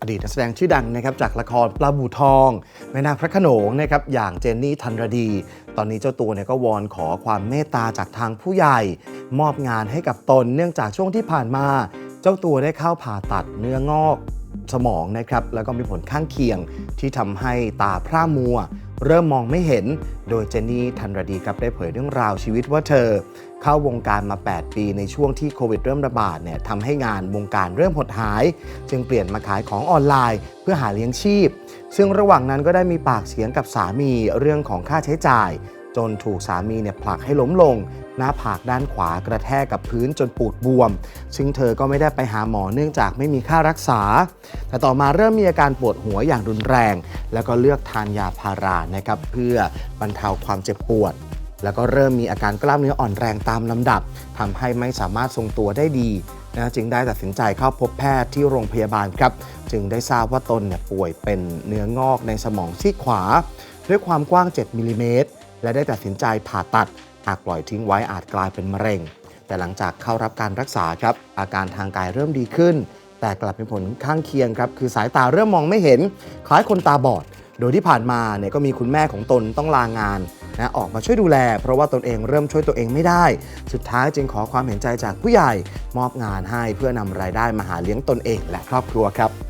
อดีตนักแสดงชื่อดังนะครับจากละครปลาบูทองแม่นาคพระโขนงนะครับอย่างเจนนี่ธันรดี ตอนนี้เจ้าตัวเนี่ยก็วอนขอความเมตตาจากทางผู้ใหญ่ มอบงานให้กับตนเนื่องจากช่วงที่ผ่านมา เจ้าตัวได้เข้าผ่าตัดเนื้องอกสมองนะครับแล้วก็มีผลข้างเคียงที่ทำให้ตาพร่ามัว เริ่มมองไม่เห็น โดยเจนนี่ธันรดีครับได้เผยเรื่องราวชีวิตว่าเธอ เข้าวงการมา 8 ปีในช่วงที่โควิดเริ่มระบาดเนี่ยทำให้งานวงการเริ่มหดหาย จึงเปลี่ยนมาขายของออนไลน์ เพื่อหาเลี้ยงชีพ ซึ่งระหว่างนั้นก็ได้มีปากเสียงกับสามีเรื่องของค่าใช้จ่าย จนถูกสามีเนี่ยผลักให้ล้มลง หน้าผากด้านขวากระแทกกับพื้นจนปูดบวม ซึ่งเธอก็ไม่ได้ไปหาหมอเนื่องจากไม่มีค่ารักษา แต่ต่อมาเริ่มมีอาการปวดหัวอย่างรุนแรง แล้วก็เลือกทานยาพารานะครับเพื่อบรรเทาความเจ็บปวดแล้วก็เริ่มมีอาการกล้ามเนื้ออ่อนแรงตามลำดับทำให้ไม่สามารถทรงตัวได้ดีนะจึงได้ตัดสินใจเข้าพบแพทย์ที่โรงพยาบาลครับ จึงได้ทราบว่าตนเนี่ยป่วยเป็นเนื้องอกในสมองซีกขวา ด้วยความกว้าง 7มิลลิเมตร และได้ตัดสินใจผ่าตัด หากปล่อยทิ้งไว้อาจกลายเป็นมะเร็ง แต่หลังจากเข้ารับการรักษาครับ อาการทางกายเริ่มดีขึ้น แต่กลับมีผลข้างเคียงครับ คือสายตาเริ่มมองไม่เห็น คล้ายคนตาบอด โดยที่ผ่านมาเนี่ยก็มีคุณแม่ของตนต้องลางานนะออกมาช่วยดูแล เพราะว่าตนเองเริ่มช่วยตัวเองไม่ได้ สุดท้ายจึงขอความเห็นใจจากผู้ใหญ่ มอบงานให้เพื่อนำรายได้มาหาเลี้ยงตนเองและครอบครัวครับ